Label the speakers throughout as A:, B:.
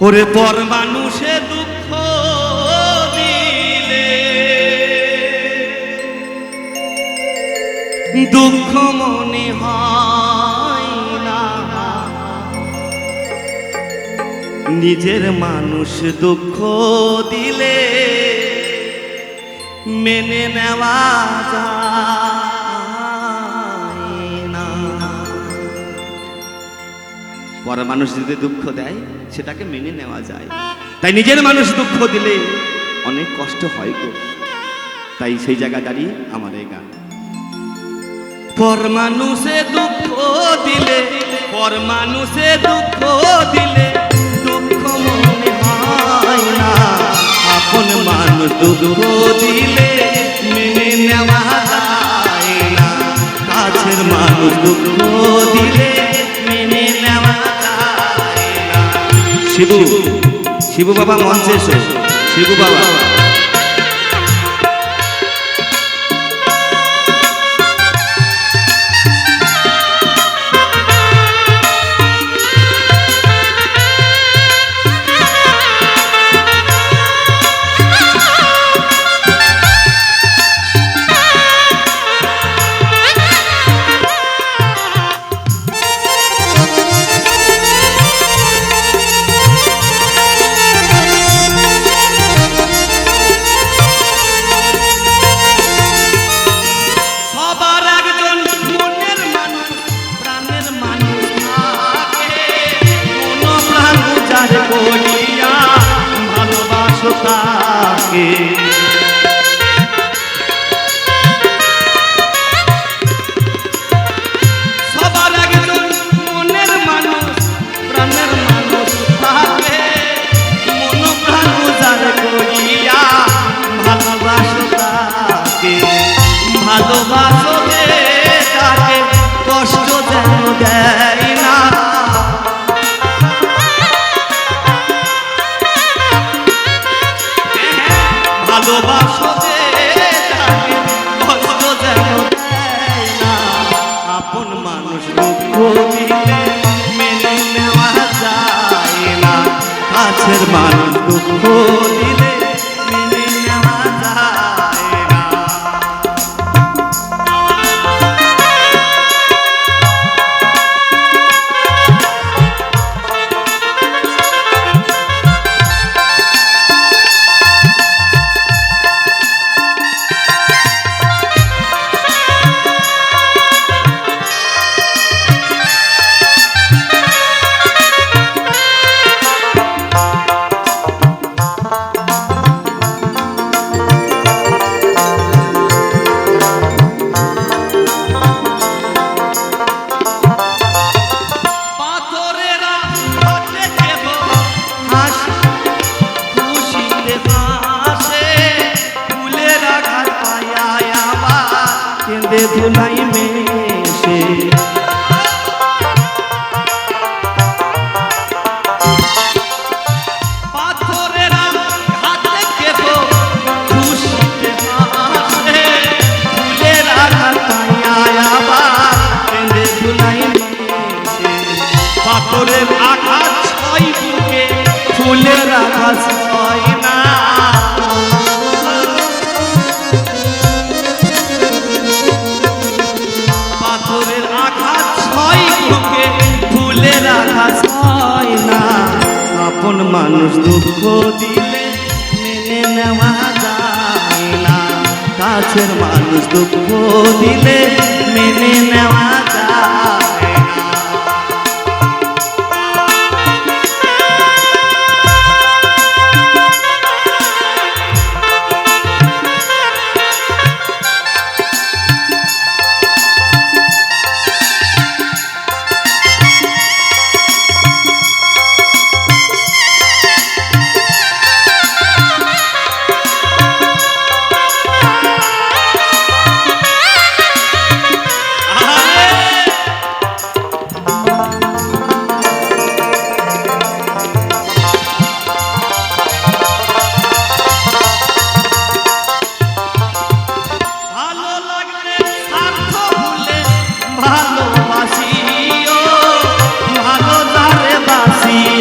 A: ওরে পর মানুষে দুঃখ দিলে। দুঃখ মনে হয় না। নিজের মানুষ দুঃখ দিলে মেনে নেওয়া যায়। পর মানুষ যদি দুঃখ দেয় সেটাকে মেনে নেওয়া যায়। তাই নিজের মানুষ দুঃখ দিলে অনেক কষ্ট হয় গো। তাই সেই জায়গা দাঁড়িয়ে আমার এই গান। পর মানুষে দুঃখ দিলে পর মানুষে দুঃখ দিলে দুঃখ মনে হয় না। আপন মানুষ দুঃখ দিলে মেনে নেওয়া যায় না। কাছের মানুষ দুঃখ শিবু। শিবু বাবা মঞ্চে এসো। শিবু বাবা। তাকে ভালোবাসো যে তাকে কষ্ট যেন দেয় না। মানুষ দুঃখ দিলে মেনে নেওয়া যায় না। কাছের মানুষ দুঃখ দিলে ধুলাই মেশে আপন মানুষ দুঃখ দিলে মেনে নেওয়া যায় না। কাছের মানুষ দুঃখ দিলে মেনে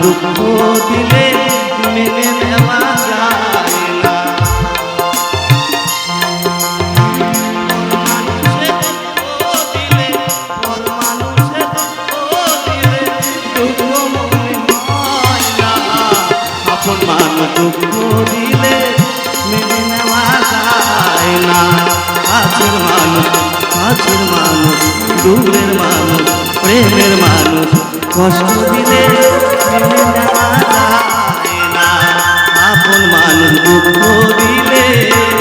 A: দুঃখ দিলে মেনে নেওয়া যায় না দুঃখ দিলে মনে নেওয়া যায় না কাছের মানুষ কাছের মানুষ দূরের মানুষ প্রেমের মানুষ কষ্ট দিলে আপন মানুষ দুঃখ